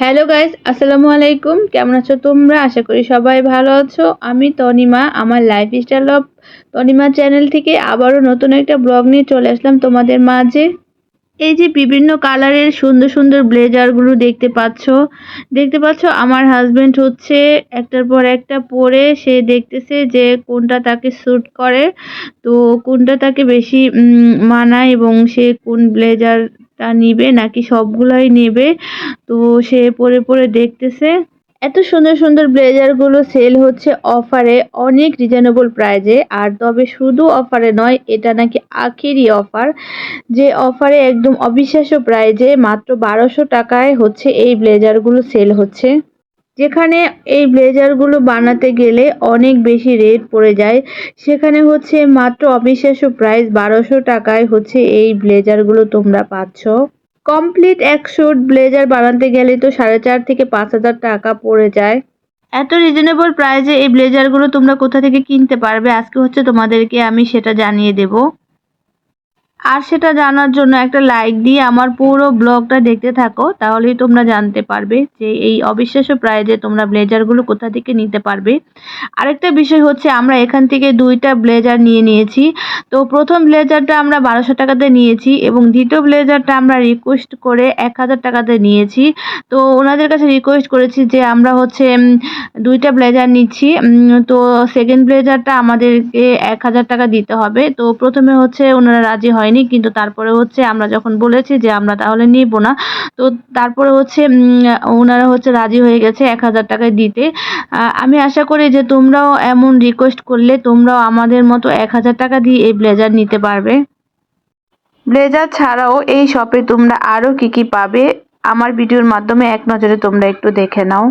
Hello guys আসসালামু আলাইকুম কেমন আছো তোমরা? আশা করি সবাই ভালো আছো। আমি তনিমা, আমার life style of Tanima channel থেকে আবারও নতুন একটা ব্লগ নিয়ে চলে আসলাম তোমাদের মাঝে। এই যে বিভিন্ন কালারের সুন্দর সুন্দর ব্লেজারগুলো দেখতে পাচ্ছ। দেখতে পাচ্ছ, আমার হাজবেন্ড হচ্ছে একটার পর একটা পরে সে দেখতেছে যে কোনটা তাকে স্যুট করে। তো কোনটা তাকে বেশি মানায় এবং সে কোন ব্লেজারটা নিবে নাকি সবগুলাই নেবে? তো সে পরে পরে দেখতেছে, এত সুন্দর সুন্দর ব্লেজারগুলো সেল হচ্ছে অফারে, অনেক রিজনেবল প্রাইজে আর তবে শুধু অফারে নয়, এটা নাকি আখেরই অফার, যে অফারে একদম অবিশ্বাস্য প্রাইজে মাত্র বারোশো টাকায় হচ্ছে এই ব্লেজারগুলো সেল হচ্ছে। যেখানে এই ব্লেজারগুলো বানাতে গেলে অনেক বেশি রেট পড়ে যায়। সেখানে হচ্ছে মাত্র অবিশ্বাস্য প্রাইস বারোশো টাকায় হচ্ছে এই ব্লেজারগুলো তোমরা পাচ্ছ। কমপ্লিট এক শুট ব্লেজার বানাতে গেলে তো সাড়ে চার থেকে পাঁচ হাজার টাকা পড়ে যায়। এত রিজনেবল প্রাইসে এই ব্লেজারগুলো তোমরা কোথা থেকে কিনতে পারবে? আজকে হচ্ছে তোমাদেরকে আমি সেটা জানিয়ে দেব। আর সেটা জানার জন্য একটা লাইক দিয়ে আমার পুরো ব্লগটা দেখতে থাকো, তাহলেই তোমরা জানতে পারবে যে এই অবিশ্বাস্য প্রাইজে তোমরা ব্লেজারগুলো কোথা থেকে নিতে পারবে। আরেকটা বিষয় হচ্ছে আমরা এখান থেকে দুইটা ব্লেজার নিয়ে নিয়েছি। তো প্রথম ব্লেজারটা আমরা বারোশো টাকাতে নিয়েছি এবং দ্বিতীয় ব্লেজারটা আমরা রিকোয়েস্ট করে এক হাজার টাকাতে নিয়েছি। তো ওনাদের কাছে রিকোয়েস্ট করেছি যে আমরা হচ্ছে দুইটা ব্লেজার নিচ্ছি। তো সেকেন্ড ব্লেজারটা আমাদেরকে এক হাজার টাকা দিতে হবে। তো প্রথমে হচ্ছে ওনারা রাজি হয়নি, কিন্তু তারপরে হচ্ছে আমরা যখন বলেছি যে আমরা তাহলে নিব না, তো তারপরে হচ্ছে ওনারা হচ্ছে রাজি হয়ে গেছে এক হাজার টাকায় দিতে। আমি আশা করি যে তোমরাও এমন রিকোয়েস্ট করলে তোমরাও আমাদের মতো এক হাজার টাকা দিয়ে এই ব্লেজার নিতে পারবে। ব্লেজার ছাড়াও এই শপে তোমরা আরও কি কি পাবে, আমার ভিডিওর মাধ্যমে এক নজরে তোমরা একটু দেখে নাও।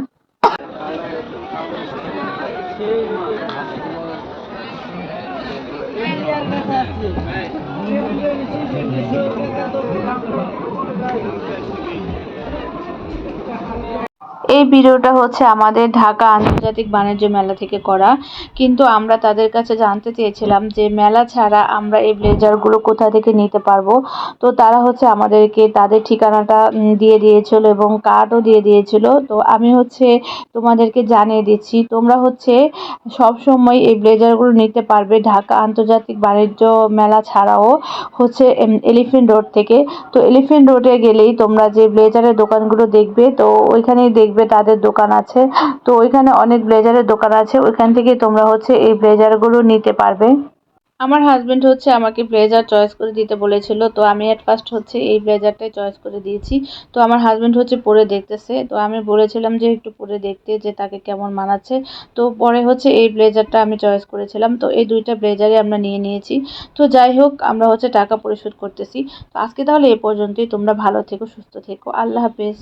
Thank you. এই ভিডিওটা হচ্ছে আমাদের ঢাকা আন্তর্জাতিক বাণিজ্য মেলা থেকে করা। কিন্তু আমরা তাদের কাছে জানতে চেয়েছিলাম যে মেলা ছাড়া আমরা এই ব্লেজারগুলো কোথা থেকে নিতে পারব? তো তারা হচ্ছে আমাদেরকে তাদের ঠিকানাটা দিয়ে দিয়েছিল এবং কার্ডও দিয়ে দিয়েছিল। তো আমি হচ্ছে তোমাদেরকে জানিয়ে দিচ্ছি, তোমরা হচ্ছে সব সময় এই ব্লেজারগুলো নিতে পারবে ঢাকা আন্তর্জাতিক বাণিজ্য মেলা ছাড়াও হচ্ছে এলিফেন্ট রোড থেকে। তো এলিফেন্ট রোডে গেলেই তোমরা যে ব্লেজারের দোকানগুলো দেখবে, তো ওইখানেই দেখবে তাদের দোকান আছে। তো ওইখানে অনেক ব্লেজারের দোকান আছে। ওইখান থেকে তোমরা হচ্ছে এই ব্লেজারগুলো নিতে পারবে। আমার হাজবেন্ড হচ্ছে আমাকে ব্লেজার চয়েস করে দিতে বলেছিল। তো আমি এট ফার্স্ট হচ্ছে এই ব্লেজারটাই চয়েস করে দিয়েছি। তো আমার হাজবেন্ড হচ্ছে পরে দেখতেছে। তো আমি বলেছিলাম যে একটু পরে দেখতে যে তাকে কেমন মানাচ্ছে। তো পরে হচ্ছে এই ব্লেজারটা আমি চয়েস করেছিলাম। তো এই দুইটা ব্লেজারই আমরা নিয়ে নিয়েছি। তো যাই হোক, আমরা হচ্ছে টাকা পরিশোধ করতেছি। তো আজকে তাহলে এ পর্যন্তই। তোমরা ভালো থেকো, সুস্থ থেকো। আল্লাহ হাফেজ।